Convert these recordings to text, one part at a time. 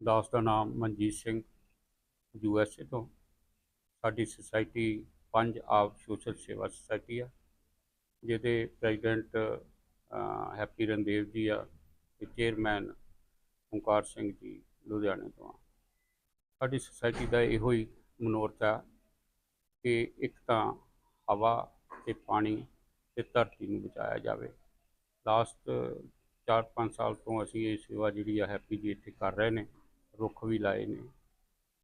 ਦਾਸ ਦਾ ਨਾਮ Manjit Singh U S A ਤੋਂ। ਸਾਡੀ ਸੁਸਾਇਟੀ ਪੰਜ ਆਪ ਸੋਸ਼ਲ ਸੇਵਾ ਸੁਸਾਇਟੀ ਆ, ਜਿਹਦੇ ਪ੍ਰੈਜ਼ੀਡੈਂਟ ਹੈਪੀ ਰਣਦੇਵ ਜੀ ਆ ਤੇ ਚੇਅਰਮੈਨ ਓਂਕਾਰ ਸਿੰਘ ਜੀ ਲੁਧਿਆਣੇ ਤੋਂ ਆ। ਸਾਡੀ ਸੁਸਾਇਟੀ ਦਾ ਇਹੋ ਹੀ ਮਨੋਰਥ ਆ ਕਿ ਇੱਕ ਤਾਂ ਹਵਾ ਤੇ ਪਾਣੀ ਤੇ ਧਰਤੀ ਨੂੰ ਬਚਾਇਆ ਜਾਵੇ। ਲਾਸਟ 4-5 ਸਾਲ ਤੋਂ ਅਸੀਂ ਇਹ ਸੇਵਾ ਜਿਹੜੀ ਆ ਹੈਪੀ ਜੀ ਇੱਥੇ ਕਰ ਰਹੇ ਨੇ। ਰੁੱਖ ਵੀ ਲਾਏ ਨੇ।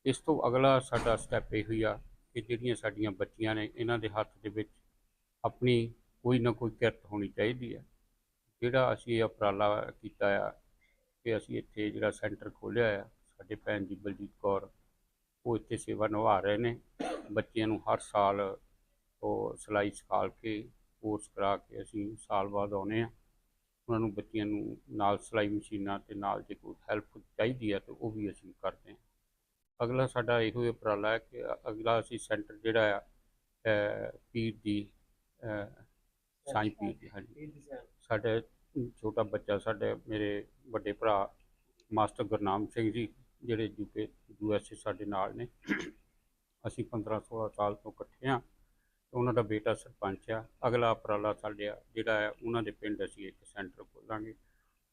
ਇਸ ਤੋਂ ਅਗਲਾ ਸਾਡਾ ਸਟੈਪ ਇਹ ਹੀ ਆ ਕਿ ਜਿਹੜੀਆਂ ਸਾਡੀਆਂ ਬੱਚੀਆਂ ਨੇ, ਇਹਨਾਂ ਦੇ ਹੱਥ ਦੇ ਵਿੱਚ ਆਪਣੀ ਕੋਈ ਨਾ ਕੋਈ ਕਿਰਤ ਹੋਣੀ ਚਾਹੀਦੀ ਹੈ ਜਿਹੜਾ ਅਸੀਂ ਇਹ ਉਪਰਾਲਾ ਕੀਤਾ ਆ ਕਿ ਅਸੀਂ ਇੱਥੇ ਜਿਹੜਾ ਸੈਂਟਰ ਖੋਲ੍ਹਿਆ ਆ, ਸਾਡੇ ਭੈਣ ਜੀ ਬਲਜੀਤ ਕੌਰ, ਉਹ ਇੱਥੇ ਸੇਵਾ ਨਿਭਾ ਰਹੇ ਨੇ। ਬੱਚਿਆਂ ਨੂੰ ਹਰ ਸਾਲ ਉਹ ਸਿਲਾਈ ਸਿਖਾਲ ਕੇ ਕੋਰਸ ਕਰਾ ਕੇ ਅਸੀਂ ਸਾਲ ਬਾਅਦ ਆਉਂਦੇ ਆ। ਉਹਨਾਂ ਨੂੰ ਬੱਚਿਆਂ ਨੂੰ ਨਾਲ ਸਿਲਾਈ ਮਸ਼ੀਨਾਂ ਤੇ ਨਾਲ ਜੇ ਕੋਈ ਹੈਲਪ ਚਾਹੀਦੀ ਹੈ ਤਾਂ ਉਹ ਵੀ ਅਸੀਂ ਕਰਦੇ ਹਾਂ। ਅਗਲਾ ਸਾਡਾ ਇਹੋ ਹੀ ਉਪਰਾਲਾ ਹੈ ਕਿ ਅਗਲਾ ਅਸੀਂ ਸੈਂਟਰ ਜਿਹੜਾ ਆ ਪੀਰ ਦੀ ਸਾਈਂ ਪੀਰ ਦੀ ਹਾਂਜੀ। ਸਾਡੇ ਛੋਟਾ ਬੱਚਾ ਸਾਡੇ ਮੇਰੇ ਵੱਡੇ ਭਰਾ ਮਾਸਟਰ ਗੁਰਨਾਮ ਸਿੰਘ ਜੀ ਜਿਹੜੇ ਯੂਕੇ ਯੂ ਐਸ ਏ ਸਾਡੇ ਨਾਲ ਨੇ। ਅਸੀਂ 15 16 ਸਾਲ ਤੋਂ ਇਕੱਠੇ ਆ ਉਹਨਾਂ ਦਾ ਬੇਟਾ ਸਰਪੰਚ ਆ, ਅਗਲਾ ਉਪਰਾਲਾ ਸਾਡੇ ਆ, ਜਿਹੜਾ ਹੈ, ਉਹਨਾਂ ਦੇ ਪਿੰਡ ਅਸੀਂ ਇੱਕ ਸੈਂਟਰ ਖੋਲਾਂਗੇ।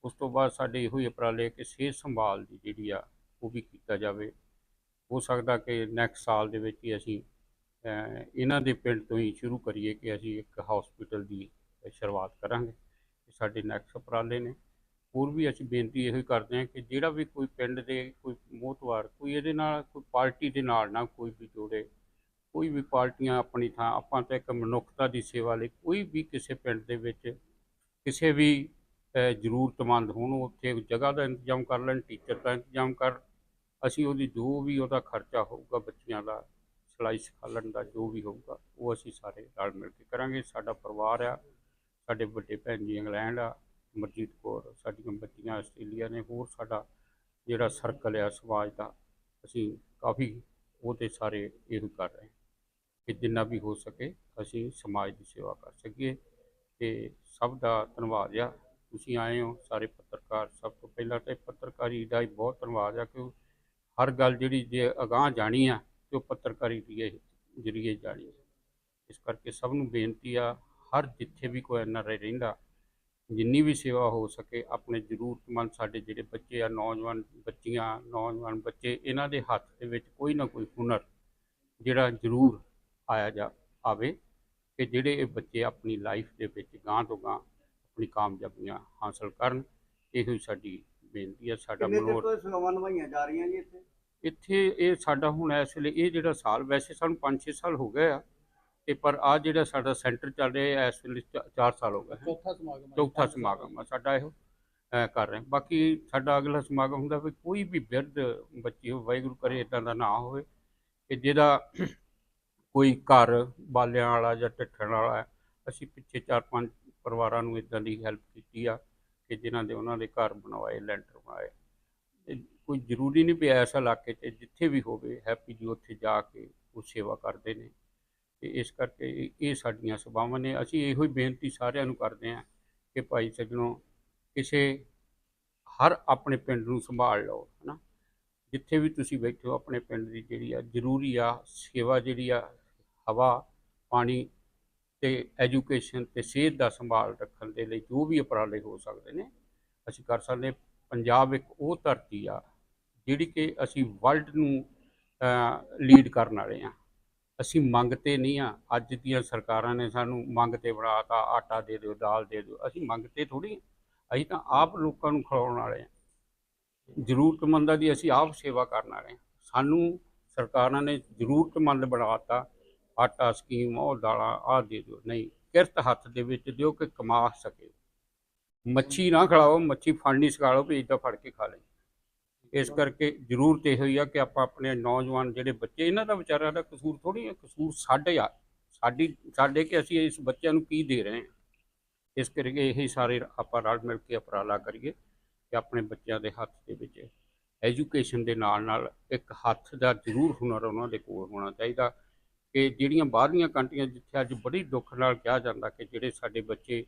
ਉਸ ਤੋਂ ਬਾਅਦ ਸਾਡੇ ਇਹੋ ਹੀ ਉਪਰਾਲੇ ਕਿ ਸਿਹਤ ਸੰਭਾਲ ਦੀ ਜਿਹੜੀ ਆ, ਉਹ ਵੀ ਕੀਤਾ ਜਾਵੇ। ਹੋ ਸਕਦਾ ਕਿ ਨੈਕਸਟ ਸਾਲ ਦੇ ਵਿੱਚ ਹੀ ਅਸੀਂ ਇਹਨਾਂ ਦੇ ਪਿੰਡ ਤੋਂ ਹੀ ਸ਼ੁਰੂ ਕਰੀਏ ਕਿ ਅਸੀਂ ਇੱਕ ਹਸਪੀਟਲ ਦੀ ਸ਼ੁਰੂਆਤ ਕਰਾਂਗੇ। ਇਹ ਸਾਡੇ ਨੈਕਸਟ ਉਪਰਾਲੇ ਨੇ। ਹੋਰ ਵੀ ਅਸੀਂ ਬੇਨਤੀ ਇਹੋ ਹੀ ਕਰਦੇ ਹਾਂ ਕਿ ਜਿਹੜਾ ਵੀ ਕੋਈ ਪਿੰਡ ਦੇ ਕੋਈ ਮੋਹਤਵਾਰ, ਕੋਈ ਇਹਦੇ ਨਾਲ, ਕੋਈ ਪਾਰਟੀ ਦੇ ਨਾਲ ਨਾ ਕੋਈ ਵੀ ਜੋੜੇ ਕੋਈ ਵੀ ਪਾਰਟੀਆਂ ਆਪਣੀ ਥਾਂ, ਆਪਾਂ ਤਾਂ ਇੱਕ ਮਨੁੱਖਤਾ ਦੀ ਸੇਵਾ ਲਈ ਕੋਈ ਵੀ ਕਿਸੇ ਪਿੰਡ ਦੇ ਵਿੱਚ ਕਿਸੇ ਵੀ ਜ਼ਰੂਰਤਮੰਦ ਹੋਣ ਉੱਥੇ ਜਗ੍ਹਾ ਦਾ ਇੰਤਜ਼ਾਮ ਕਰ ਲੈਣ, ਟੀਚਰ ਦਾ ਇੰਤਜ਼ਾਮ ਕਰ, ਅਸੀਂ ਉਹਦੀ ਜੋ ਵੀ ਉਹਦਾ ਖਰਚਾ ਹੋਊਗਾ, ਬੱਚਿਆਂ ਦਾ ਸਿਲਾਈ ਸਿਖਾਲਣ ਦਾ ਜੋ ਵੀ ਹੋਊਗਾ, ਉਹ ਅਸੀਂ ਸਾਰੇ ਰਲ ਮਿਲ ਕੇ ਕਰਾਂਗੇ। ਸਾਡਾ ਪਰਿਵਾਰ ਆ, ਸਾਡੇ ਵੱਡੇ ਭੈਣ ਜੀ ਇੰਗਲੈਂਡ ਆ ਮਰਜੀਤ ਕੌਰ, ਸਾਡੀਆਂ ਬੱਚੀਆਂ ਆਸਟ੍ਰੇਲੀਆ ਨੇ, ਹੋਰ ਸਾਡਾ ਜਿਹੜਾ ਸਰਕਲ ਆ ਸਮਾਜ ਦਾ, ਅਸੀਂ ਕਾਫੀ ਉਹਦੇ ਸਾਰੇ ਇਹੋ ਕਰ ਰਹੇ ਕਿ ਜਿੰਨਾ ਵੀ ਹੋ ਸਕੇ ਅਸੀਂ ਸਮਾਜ ਦੀ ਸੇਵਾ ਕਰ ਸਕੀਏ। ਤੇ ਸਭ ਦਾ ਧੰਨਵਾਦ ਆ। ਤੁਸੀਂ ਆਏ ਹੋ ਸਾਰੇ ਪੱਤਰਕਾਰ, ਸਭ ਤੋਂ ਪਹਿਲਾਂ ਤੇ ਪੱਤਰਕਾਰੀ ਦਾ ਹੀ ਬਹੁਤ ਧੰਨਵਾਦ ਆ ਕਿ ਹਰ ਗੱਲ ਜਿਹੜੀ ਜੇ ਅਗਾਹ ਜਾਣੀ ਆ, ਤੇ ਉਹ ਪੱਤਰਕਾਰੀ ਦੀ ਜਰੀਏ ਜਾਣੀ ਇਸ ਕਰਕੇ ਸਭ ਨੂੰ ਬੇਨਤੀ ਆ, ਹਰ ਜਿੱਥੇ ਵੀ ਕੋਈ ਐੱਨ ਆਰ ਆਈ ਰਹਿੰਦਾ, ਜਿੰਨੀ ਵੀ ਸੇਵਾ ਹੋ ਸਕੇ, ਆਪਣੇ ਜ਼ਰੂਰਤਮੰਦ ਸਾਡੇ ਜਿਹੜੇ ਬੱਚੇ ਆ, ਨੌਜਵਾਨ ਬੱਚੀਆਂ, ਨੌਜਵਾਨ ਬੱਚੇ, ਇਹਨਾਂ ਦੇ ਹੱਥ ਦੇ ਵਿੱਚ ਕੋਈ ਨਾ ਕੋਈ ਹੁਨਰ ਜਿਹੜਾ ਜ਼ਰੂਰ ਆਇਆ ਜਾ ਆਵੇ ਕਿ ਜਿਹੜੇ ਇਹ ਬੱਚੇ ਆਪਣੀ ਲਾਈਫ ਦੇ ਵਿੱਚ ਗਾਂ ਤੋਂ ਗਾਂ ਆਪਣੀ ਕਾਮਯਾਬੀਆਂ ਹਾਸਲ ਕਰਨ ਇਹੋ ਹੀ ਸਾਡੀ ਬੇਨਤੀ ਹੈ ਸਾਡਾ ਮਨੋਰ ਸੇਵਾਵਾਂ ਨਿਭਾਈਆਂ ਜਾ ਰਹੀਆਂ ਜੀ ਇੱਥੇ ਇੱਥੇ ਇਹ ਸਾਡਾ ਹੁਣ ਇਸ ਵੇਲੇ ਇਹ ਜਿਹੜਾ ਸਾਲ ਵੈਸੇ ਸਾਨੂੰ 5-6 ਸਾਲ ਹੋ ਗਏ ਆ ਤੇ ਪਰ ਆ ਜਿਹੜਾ ਸਾਡਾ ਸੈਂਟਰ ਚੱਲ ਰਿਹਾ ਇਸ ਵੇਲੇ 4 ਸਾਲ ਹੋ ਗਏ ਹੈ। ਚੌਥਾ ਸਮਾਗਮ। ਚੌਥਾ ਸਮਾਗਮ ਆ ਸਾਡਾ ਇਹੋ ਕਰ ਰਹੇ। ਬਾਕੀ ਸਾਡਾ ਅਗਲਾ ਸਮਾਗਮ ਹੁੰਦਾ ਵੀ ਕੋਈ ਵੀ ਬਿਰਧ ਬੱਚੀ ਹੋ ਵਾਹਿਗੁਰੂ ਕਰੇ ਇਦਾਂ ਦਾ ਨਾ ਹੋਵੇ ਕਿ ਜਿਹਦਾ ਕੋਈ ਘਰ ਬਾਲਿਆਂ ਵਾਲਾ ਜਾਂ ਢੱਠਣ ਵਾਲਾ ਅਸੀਂ ਪਿੱਛੇ ਚਾਰ ਪੰਜ ਪਰਿਵਾਰਾਂ ਨੂੰ ਇਦਾਂ ਦੀ ਹੈਲਪ ਕੀਤੀ ਆ ਕਿ ਜਿਨ੍ਹਾਂ ਦੇ ਉਹਨਾਂ ਦੇ ਘਰ ਬਣਵਾਏ, ਲੈਂਟਰ ਬਣਾਏ। ਕੋਈ ਜ਼ਰੂਰੀ ਨਹੀਂ ਪਿਆ ਇਸ ਇਲਾਕੇ 'ਚ ਜਿੱਥੇ ਵੀ ਹੋਵੇ, ਹੈਪੀ ਜੀ ਉੱਥੇ ਜਾ ਕੇ ਉਹ ਸੇਵਾ ਕਰਦੇ ਨੇ। ਤੇ ਇਸ ਕਰਕੇ ਇਹ- ਇਹ ਸਾਡੀਆਂ ਸੇਵਾਵਾਂ ਨੇ। ਅਸੀਂ ਇਹੋ ਹੀ ਬੇਨਤੀ ਸਾਰਿਆਂ ਨੂੰ ਕਰਦੇ ਹਾਂ ਕਿ ਭਾਈ ਸੱਜਣੋ, ਕਿਸੇ ਹਰ ਆਪਣੇ ਪਿੰਡ ਨੂੰ ਸੰਭਾਲ ਲਓ, ਹਨਾ। ਜਿੱਥੇ ਵੀ ਤੁਸੀਂ ਬੈਠੇ ਹੋ, ਆਪਣੇ ਪਿੰਡ ਦੀ ਜਿਹੜੀ ਆ ਜ਼ਰੂਰੀ ਆ, ਸੇਵਾ ਜਿਹੜੀ ਆ ਹਵਾ, ਪਾਣੀ ਤੇ ਐਜੂਕੇਸ਼ਨ ਤੇ ਸਿਹਤ ਦਾ ਸੰਭਾਲ ਰੱਖਣ ਦੇ ਲਈ ਜੋ ਵੀ ਉਪਰਾਲੇ ਹੋ ਸਕਦੇ ਨੇ, ਅਸੀਂ ਕਰ ਸਕਦੇ ਪੰਜਾਬ ਇੱਕ ਉਹ ਧਰਤੀ ਆ ਜਿਹੜੀ ਕਿ ਅਸੀਂ ਵਰਲਡ ਨੂੰ ਲੀਡ ਕਰਨ ਵਾਲੇ ਆ ਅਸੀਂ ਮੰਗ ਤੇ ਨਹੀਂ ਆ ਅੱਜ ਦੀਆਂ ਸਰਕਾਰਾਂ ਨੇ ਸਾਨੂੰ ਮੰਗ ਤੇ ਬਣਾਤਾ, ਆਟਾ ਦੇ ਦਿਓ, ਦਾਲ ਦੇ ਦਿਓ। ਅਸੀਂ ਮੰਗ ਤੇ ਥੋੜੀ ਅਸੀਂ ਤਾਂ ਆਪ ਲੋਕਾਂ ਨੂੰ ਖਿਲਾਉਣ ਵਾਲੇ ਆ ਜ਼ਰੂਰਤਮੰਦਾਂ ਦੀ ਅਸੀਂ ਆਪ ਸੇਵਾ ਕਰਨ ਵਾਲੇ ਆ ਸਾਨੂੰ ਸਰਕਾਰਾਂ ਨੇ ਜ਼ਰੂਰਤਮੰਦ ਬਣਾਤਾ। ਆਟਾ, ਸਕੀਮ, ਉਹ ਦਾਲਾਂ, ਆਹ ਦੇ ਦਿਓ। ਨਹੀਂ, ਕਿਰਤ ਹੱਥ ਦੇ ਵਿੱਚ ਦਿਓ ਕਿ ਕਮਾ ਸਕੇ। ਮੱਛੀ ਨਾ ਖਿਲਾਓ, ਮੱਛੀ ਫੜਨੀ ਸਿਖਾ ਲਓ ਵੀ ਇੱਦਾਂ ਫੜ ਕੇ ਖਾ ਲੈ ਇਸ ਕਰਕੇ ਜ਼ਰੂਰਤ ਇਹ ਹੋਈ ਆ ਕਿ ਆਪਾਂ ਆਪਣੇ ਨੌਜਵਾਨ ਜਿਹੜੇ ਬੱਚੇ, ਇਹਨਾਂ ਦਾ ਵਿਚਾਰਿਆਂ ਦਾ ਕਸੂਰ ਥੋੜੀ ਹੈ ਕਸੂਰ ਸਾਡੇ ਆ। ਸਾਡੀ, ਸਾਡੇ ਕਿ ਅਸੀਂ ਇਸ ਬੱਚਿਆਂ ਨੂੰ ਕੀ ਦੇ ਰਹੇ ਹਾਂ ਇਸ ਕਰਕੇ ਇਹ ਸਾਰੇ ਆਪਾਂ ਰਲ ਮਿਲ ਕੇ ਉਪਰਾਲਾ ਕਰੀਏ ਕਿ ਆਪਣੇ ਬੱਚਿਆਂ ਦੇ ਹੱਥ ਦੇ ਵਿੱਚ ਐਜੂਕੇਸ਼ਨ ਦੇ ਨਾਲ ਨਾਲ ਇੱਕ ਹੱਥ ਦਾ ਜ਼ਰੂਰ ਹੁਨਰ ਉਹਨਾਂ ਦੇ ਕੋਲ ਹੋਣਾ ਚਾਹੀਦਾ। ਕਿ ਜਿਹੜੀਆਂ ਬਾਹਰਲੀਆਂ ਕੰਟਰੀਆਂ ਜਿੱਥੇ ਅੱਜ ਬੜੀ ਦੁੱਖ ਨਾਲ ਕਿਹਾ ਜਾਂਦਾ ਕਿ ਜਿਹੜੇ ਸਾਡੇ ਬੱਚੇ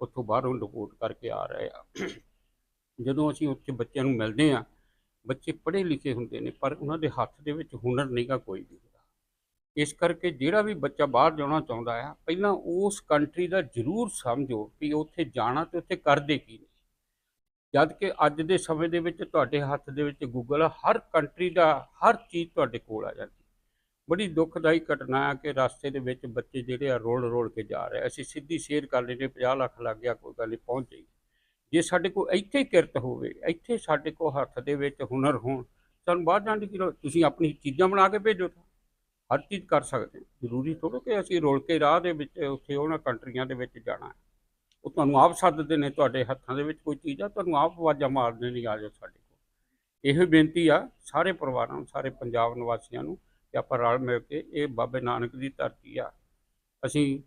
ਉੱਥੋਂ ਬਾਹਰੋਂ ਡਿਪੋਰਟ ਕਰਕੇ ਆ ਰਹੇ ਆ। ਜਦੋਂ ਅਸੀਂ ਉੱਥੇ ਬੱਚਿਆਂ ਨੂੰ ਮਿਲਦੇ ਆ ਬੱਚੇ ਪੜ੍ਹੇ ਲਿਖੇ ਹੁੰਦੇ ਨੇ ਪਰ ਉਹਨਾਂ ਦੇ ਹੱਥ ਦੇ ਵਿੱਚ ਹੁਨਰ ਨਹੀਂਗਾ ਕੋਈ ਵੀ ਇਸ ਕਰਕੇ ਜਿਹੜਾ ਵੀ ਬੱਚਾ ਬਾਹਰ ਜਾਣਾ ਚਾਹੁੰਦਾ ਆ ਪਹਿਲਾਂ ਉਸ ਕੰਟਰੀ ਦਾ ਜ਼ਰੂਰ ਸਮਝੋ ਕਿ ਉੱਥੇ ਜਾਣਾ ਤੇ ਉੱਥੇ ਕਰਦੇ ਕੀ ਨੇ। ਜਦ ਕਿ ਅੱਜ ਦੇ ਸਮੇਂ ਦੇ ਵਿੱਚ ਤੁਹਾਡੇ ਹੱਥ ਦੇ ਵਿੱਚ ਗੂਗਲ ਆ, ਹਰ ਕੰਟਰੀ ਦਾ ਹਰ ਚੀਜ਼ ਤੁਹਾਡੇ ਕੋਲ ਆ ਜਾਂਦੀ ਬੜੀ ਦੁਖਦਾਈ ਘਟਨਾ ਹੈ ਕਿ ਰਸਤੇ ਦੇ ਵਿੱਚ ਬੱਚੇ ਜਿਹੜੇ ਆ ਰੋਲ ਰੋਲ ਕੇ ਜਾ ਰਹੇ ਅਸੀਂ ਸਿੱਧੀ ਸ਼ੇਅਰ ਕਰ ਲੈਂਦੇ 50 ਲੱਖ ਲੱਗ ਗਿਆ, ਕੋਈ ਗੱਲ ਨਹੀਂ, ਪਹੁੰਚ ਜਾਈ ਜੇ ਸਾਡੇ ਕੋਲ ਇੱਥੇ ਕਿਰਤ ਹੋਵੇ, ਇੱਥੇ ਸਾਡੇ ਕੋਲ ਹੱਥ ਦੇ ਵਿੱਚ ਹੁਨਰ ਹੋਣ, ਸਾਨੂੰ ਬਾਹਰ ਜਾਣ ਦੀ ਕੀ ਲੋੜ? ਤੁਸੀਂ ਆਪਣੀ ਚੀਜ਼ਾਂ ਬਣਾ ਕੇ ਭੇਜੋ ਤਾਂ। ਹਰ ਚੀਜ਼ ਕਰ ਸਕਦੇ ਹੋ। ਜ਼ਰੂਰੀ ਥੋੜ੍ਹਾ ਕਿ ਅਸੀਂ ਰੋਲ ਕੇ ਰਾਹ ਦੇ ਵਿੱਚ, ਉੱਥੇ ਉਹਨਾਂ ਕੰਟਰੀਆਂ ਦੇ ਵਿੱਚ ਜਾਣਾ ਉਹ ਤੁਹਾਨੂੰ ਆਪ ਸੱਦਦੇ ਨੇ ਤੁਹਾਡੇ ਹੱਥਾਂ ਦੇ ਵਿੱਚ ਕੋਈ ਚੀਜ਼ ਆ, ਤੁਹਾਨੂੰ ਆਪ ਆਵਾਜ਼ਾਂ ਮਾਰਦੇ ਨਹੀਂ ਆ ਜਾਓ ਸਾਡੇ ਕੋਲ। ਇਹੋ ਬੇਨਤੀ ਆ ਸਾਰੇ ਪਰਿਵਾਰਾਂ ਨੂੰ, ਸਾਰੇ ਪੰਜਾਬ ਨਿਵਾਸੀਆਂ ਨੂੰ ਕਿ ਆਪਾਂ ਰਲ ਮਿਲ ਕੇ ਇਹ ਬਾਬੇ ਨਾਨਕ ਦੀ ਧਰਤੀ ਆ। ਅਸੀਂ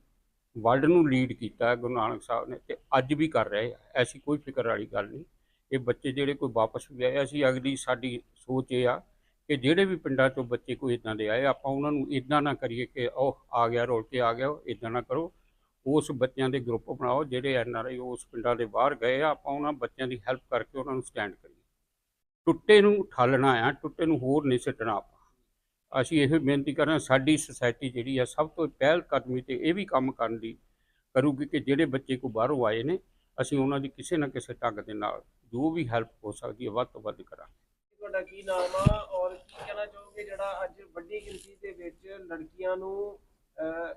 ਵਰਲਡ ਨੂੰ ਲੀਡ ਕੀਤਾ ਗੁਰੂ ਨਾਨਕ ਸਾਹਿਬ ਨੇ ਤੇ ਅੱਜ ਵੀ ਕਰ ਰਹੇ ਆ। ਐਸੀ ਕੋਈ ਫਿਕਰ ਵਾਲੀ ਗੱਲ ਨਹੀਂ। ਇਹ ਬੱਚੇ ਜਿਹੜੇ ਕੋਈ ਵਾਪਸ ਵੀ ਆਏ, ਅਸੀਂ ਅਗਲੀ ਸਾਡੀ ਸੋਚ ਇਹ ਆ ਕਿ ਜਿਹੜੇ ਵੀ ਪਿੰਡਾਂ ਚੋਂ ਬੱਚੇ ਕੋਈ ਇਦਾਂ ਦੇ ਆਏ, ਆਪਾਂ ਉਹਨਾਂ ਨੂੰ ਇਦਾਂ ਨਾ ਕਰੀਏ ਕਿ ਉਹ ਆ ਗਿਆ, ਰੋਲ ਕੇ ਆ ਗਿਆ, ਇਦਾਂ ਨਾ ਕਰੋ। ਉਸ ਬੱਚਿਆਂ ਦੇ ਗਰੁੱਪ ਬਣਾਓ, ਜਿਹੜੇ ਐਨ ਆਰ ਆਈ ਉਸ ਪਿੰਡਾਂ ਦੇ ਬਾਹਰ ਗਏ ਆ, ਆਪਾਂ ਉਹਨਾਂ ਬੱਚਿਆਂ ਦੀ ਹੈਲਪ ਕਰਕੇ ਉਹਨਾਂ ਨੂੰ ਸਟੈਂਡ ਕਰੀਏ। ਟੁੱਟੇ ਨੂੰ ਠਾਲਣਾ ਆ, ਟੁੱਟੇ ਨੂੰ ਹੋਰ ਨਹੀਂ ਸਿੱਟਣਾ ਆਪਾਂ। ਅਸੀਂ ਇਹ ਬੇਨਤੀ ਕਰ ਰਹੇ ਹਾਂ ਸਾਡੀ ਸੁਸਾਇਟੀ ਜਿਹੜੀ ਆ ਸਭ ਤੋਂ ਪਹਿਲ ਕਦਮੀ ਤੇ ਇਹ ਵੀ ਕੰਮ ਕਰਨ ਦੀ ਕਰੂਗੀ ਕਿ ਜਿਹੜੇ ਬੱਚੇ ਕੋ ਬਾਹਰੋਂ ਆਏ ਨੇ ਅਸੀਂ ਉਹਨਾਂ ਦੀ ਕਿਸੇ ਨਾ ਕਿਸੇ ਢੰਗ ਦੇ ਨਾਲ ਜੋ ਵੀ ਹੈਲਪ ਹੋ ਸਕਦੀ ਹੈ ਵੱਧ ਤੋਂ ਵੱਧ ਕਰਾਂਗੇ। ਤੁਹਾਡਾ ਕੀ ਨਾਮ ਆ ਔਰ ਕੀ ਕਹਿਣਾ ਚਾਹੋਗੇ ਜਿਹੜਾ ਅੱਜ ਵੱਡੀ ਗਿਣਤੀ ਦੇ ਵਿੱਚ ਲੜਕੀਆਂ ਨੂੰ ਅਹ,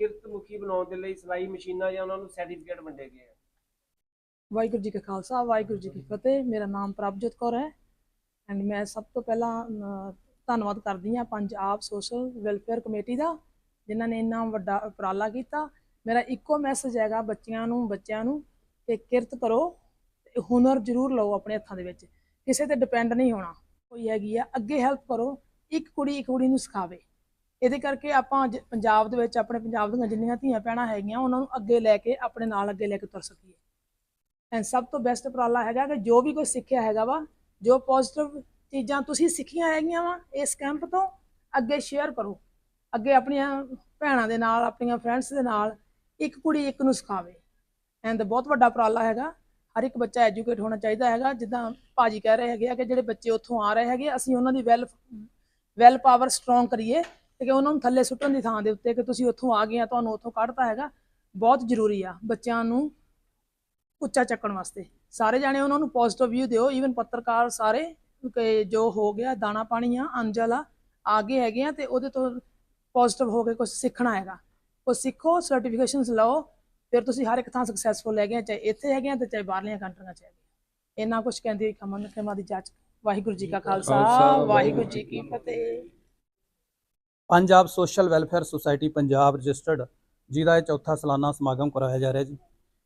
ਕਿਰਤਮੁਖੀ ਬਣਾਉਣ ਦੇ ਲਈ ਸਿਲਾਈ ਮਸ਼ੀਨਾਂ ਜਾਂ ਉਹਨਾਂ ਨੂੰ ਸਰਟੀਫਿਕੇਟ ਵੰਡੇ ਗਏ ਆ? ਵਾਹਿਗੁਰੂ ਜੀ ਕਾ ਖਾਲਸਾ ਵਾਹਿਗੁਰੂ ਜੀ ਕੀ ਫਤਿਹ। ਮੇਰਾ ਨਾਮ ਪ੍ਰਭਜੋਤ ਕੌਰ ਹੈ ਐਂਡ ਮੈਂ ਸਭ ਤੋਂ ਪਹਿਲਾਂ ਧੰਨਵਾਦ ਕਰਦੀ ਹਾਂ ਪੰਜਾਬ ਸੋਸ਼ਲ ਵੈਲਫੇਅਰ ਕਮੇਟੀ ਦਾ, ਜਿਨ੍ਹਾਂ ਨੇ ਇੰਨਾ ਵੱਡਾ ਉਪਰਾਲਾ ਕੀਤਾ। ਮੇਰਾ ਇੱਕੋ ਮੈਸੇਜ ਹੈਗਾ ਬੱਚਿਆਂ ਨੂੰ ਬੱਚਿਆਂ ਨੂੰ ਕਿ ਕਿਰਤ ਕਰੋ ਹੁਨਰ ਜ਼ਰੂਰ ਲਓ ਆਪਣੇ ਹੱਥਾਂ ਦੇ ਵਿੱਚ। ਕਿਸੇ ਤੇ ਡਿਪੈਂਡ ਨਹੀਂ ਹੋਣਾ। ਕੋਈ ਹੈਗੀ ਆ, ਅੱਗੇ ਹੈਲਪ ਕਰੋ। ਇੱਕ ਕੁੜੀ ਇੱਕ ਕੁੜੀ ਨੂੰ ਸਿਖਾਵੇ। ਇਹਦੇ ਕਰਕੇ ਆਪਾਂ ਅੱਜ ਪੰਜਾਬ ਦੇ ਵਿੱਚ, ਆਪਣੇ ਪੰਜਾਬ ਦੀਆਂ ਜਿੰਨੀਆਂ ਧੀਆਂ ਭੈਣਾਂ ਹੈਗੀਆਂ, ਉਹਨਾਂ ਨੂੰ ਅੱਗੇ ਲੈ ਕੇ, ਆਪਣੇ ਨਾਲ ਅੱਗੇ ਲੈ ਕੇ ਤੁਰ ਸਕੀਏ। ਐਂਡ ਸਭ ਤੋਂ ਬੈਸਟ ਉਪਰਾਲਾ ਹੈਗਾ ਕਿ ਜੋ ਵੀ ਕੋਈ ਸਿੱਖਿਆ ਹੈਗਾ ਵਾ, ਜੋ ਪੋਜ਼ਿਟਿਵ ਚੀਜ਼ਾਂ ਤੁਸੀਂ ਸਿੱਖੀਆਂ ਹੈਗੀਆਂ ਵਾ, ਇਸ ਕੈਂਪ ਤੋਂ, ਅੱਗੇ ਸ਼ੇਅਰ ਕਰੋ। ਅੱਗੇ ਆਪਣੀਆਂ ਭੈਣਾਂ ਦੇ ਨਾਲ, ਆਪਣੀਆਂ ਫਰੈਂਡਸ ਦੇ ਨਾਲ, ਇੱਕ ਕੁੜੀ ਇੱਕ ਨੂੰ ਸਿਖਾਵੇ। ਐਂਡ ਬਹੁਤ ਵੱਡਾ ਉਪਰਾਲਾ ਹੈਗਾ। ਹਰ ਇੱਕ ਬੱਚਾ ਐਜੂਕੇਟ ਹੋਣਾ ਚਾਹੀਦਾ ਹੈਗਾ। ਜਿੱਦਾਂ ਭਾਜੀ ਕਹਿ ਰਹੇ ਹੈਗੇ ਆ ਕਿ ਜਿਹੜੇ ਬੱਚੇ ਉੱਥੋਂ ਆ ਰਹੇ ਹੈਗੇ, ਅਸੀਂ ਉਹਨਾਂ ਦੀ ਵੈਲ ਵੈਲ ਪਾਵਰ ਸਟਰੋਂਗ ਕਰੀਏ ਕਿ ਉਹਨਾਂ ਨੂੰ ਥੱਲੇ ਸੁੱਟਣ ਦੀ ਥਾਂ ਦੇ ਉੱਤੇ ਕਿ ਤੁਸੀਂ ਉੱਥੋਂ ਆ ਗਏ ਆ, ਤੁਹਾਨੂੰ ਉੱਥੋਂ ਕੱਢਤਾ ਹੈਗਾ। ਬਹੁਤ ਜ਼ਰੂਰੀ ਆ ਬੱਚਿਆਂ ਨੂੰ ਉੱਚਾ ਚੱਕਣ ਵਾਸਤੇ। ਸਾਰੇ ਜਾਣੇ ਉਹਨਾਂ ਨੂੰ ਪੋਜ਼ਿਟਿਵ ਵਿਊ ਦਿਓ ਈਵਨ ਪੱਤਰਕਾਰ ਸਾਰੇ ਕਿ ਜੋ ਹੋ ਗਿਆ ਦਾਣਾ ਪਾਣੀ ਆ ਅੰਜਲ ਆ ਆਗੇ ਹੈਗੇ ਆ ਤੇ ਉਹਦੇ ਤੋਂ ਪੋਜ਼ਿਟਿਵ ਹੋ ਕੇ ਕੁਝ ਸਿੱਖਣਾ ਹੈਗਾ। ਕੁਝ ਸਿੱਖੋ ਸਰਟੀਫਿਕੇਸ਼ਨਸ ਲਓ ਫਿਰ ਤੁਸੀਂ ਹਰ ਇੱਕ ਥਾਂ ਸਕਸੈਸਫੁਲ ਹੈਗੇ ਆ ਚਾਹੇ ਇੱਥੇ ਹੈਗੇ ਆ ਤੇ ਚਾਹੇ ਬਾਹਰਲੀਆਂ ਕੰਟਰੀਆਂ ਚ ਹੈਗੇ ਆ। ਇੰਨਾ ਕੁਝ ਕਹਿੰਦੀ ਖਮਨ ਖਿਮਾ ਦੀ ਜੱਜ ਵਾਹਿਗੁਰੂ ਜੀ ਕਾ ਖਾਲਸਾ ਵਾਹਿਗੁਰੂ ਜੀ ਕੀ ਫਤਿਹ। Punjab social welfare society Punjab registered ਜਿਹਦਾ ਇਹ ਚੌਥਾ ਸਾਲਾਨਾ ਸਮਾਗਮ ਕਰਾਇਆ ਜਾ ਰਿਹਾ ਜੀ।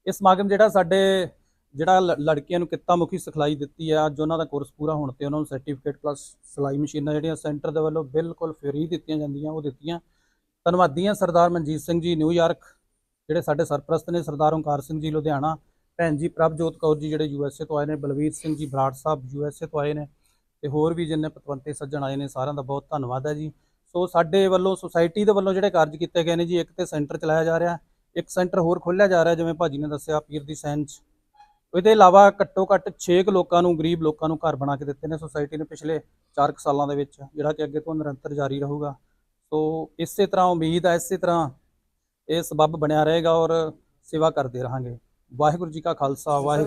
ਇਹ ਸਮਾਗਮ ਜਿਹੜਾ ਸਾਡੇ ਜਿਹੜਾ ਲੜਕੀਆਂ ਨੂੰ ਕਿੱਤਾ ਮੁਖੀ ਸਿਖਲਾਈ ਦਿੱਤੀ ਹੈ, ਅੱਜ ਉਹਨਾਂ ਦਾ ਕੋਰਸ ਪੂਰਾ ਹੋਣ ਤੇ ਉਹਨਾਂ ਨੂੰ ਸਰਟੀਫਿਕੇਟ ਪਲੱਸ ਸਿਲਾਈ ਮਸ਼ੀਨਾਂ ਜਿਹੜੀਆਂ ਸੈਂਟਰ ਦੇ ਵੱਲੋਂ ਬਿਲਕੁਲ ਫ੍ਰੀ ਦਿੱਤੀਆਂ ਜਾਂਦੀਆਂ, ਉਹ ਦਿੱਤੀਆਂ। ਧੰਨਵਾਦੀ ਹਾਂ ਸਰਦਾਰ ਮਨਜੀਤ ਸਿੰਘ ਜੀ ਨਿਊਯਾਰਕ ਜਿਹੜੇ ਸਾਡੇ ਸਰਪ੍ਰਸਤ ਨੇ ਸਰਦਾਰ ਓਂਕਾਰ ਸਿੰਘ ਜੀ, ਲੁਧਿਆਣਾ। ਭੈਣ ਜੀ ਪ੍ਰਭਜੋਤ ਕੌਰ ਜੀ, ਜਿਹੜੇ ਯੂਐਸਏ ਤੋਂ ਆਏ ਨੇ, ਬਲਵੀਰ ਸਿੰਘ ਜੀ, ਬਰਾੜ ਸਾਹਿਬ ਯੂਐਸਏ ਤੋਂ ਆਏ ਨੇ, ਤੇ ਹੋਰ ਵੀ ਜਿੰਨੇ ਪਤਵੰਤੇ ਸੱਜਣ ਆਏ ਨੇ, ਸਾਰਿਆਂ ਦਾ ਬਹੁਤ ਧੰਨਵਾਦ ਹੈ ਜੀ। ਸੋ ਸਾਡੇ ਵੱਲੋਂ ਸੁਸਾਇਟੀ ਦੇ ਵੱਲੋਂ ਜਿਹੜੇ ਕਾਰਜ ਕੀਤੇ ਗਏ ਨੇ ਜੀ, ਇੱਕ ਤੇ ਸੈਂਟਰ ਚਲਾਇਆ ਜਾ ਰਿਹਾ, ਇੱਕ ਸੈਂਟਰ ਹੋਰ ਖੋਲ੍ਹਿਆ ਜਾ ਰਿਹਾ, ਜਿਵੇਂ ਭਾਜੀ ਨੇ ਦੱਸਿਆ, ਪੀਰ ਦੀ ਸੈਨ 'ਚ। ਇਹਦੇ ਇਲਾਵਾ ਘੱਟੋ ਘੱਟ 6 ਲੋਕਾਂ ਨੂੰ, ਗਰੀਬ ਲੋਕਾਂ ਨੂੰ ਘਰ ਬਣਾ ਕੇ ਦਿੱਤੇ ਨੇ ਸੁਸਾਇਟੀ ਨੇ ਪਿਛਲੇ 4 ਸਾਲਾਂ ਦੇ ਵਿੱਚ, ਜਿਹੜਾ ਕਿ ਅੱਗੇ ਤੋਂ ਨਿਰੰਤਰ ਜਾਰੀ ਰਹੂਗਾ। ਸੋ ਇਸੇ ਤਰ੍ਹਾਂ ਉਮੀਦ ਹੈ ਇਸੇ ਤਰ੍ਹਾਂ ਇਹ ਸਬੱਬ ਬਣਿਆ ਰਹੇਗਾ ਔਰ ਸੇਵਾ ਕਰਦੇ ਰਹਾਂਗੇ। ਵਾਹਿਗੁਰੂ ਜੀ ਕਾ ਖਾਲਸਾ ਵਾਹਿਗੁਰੂ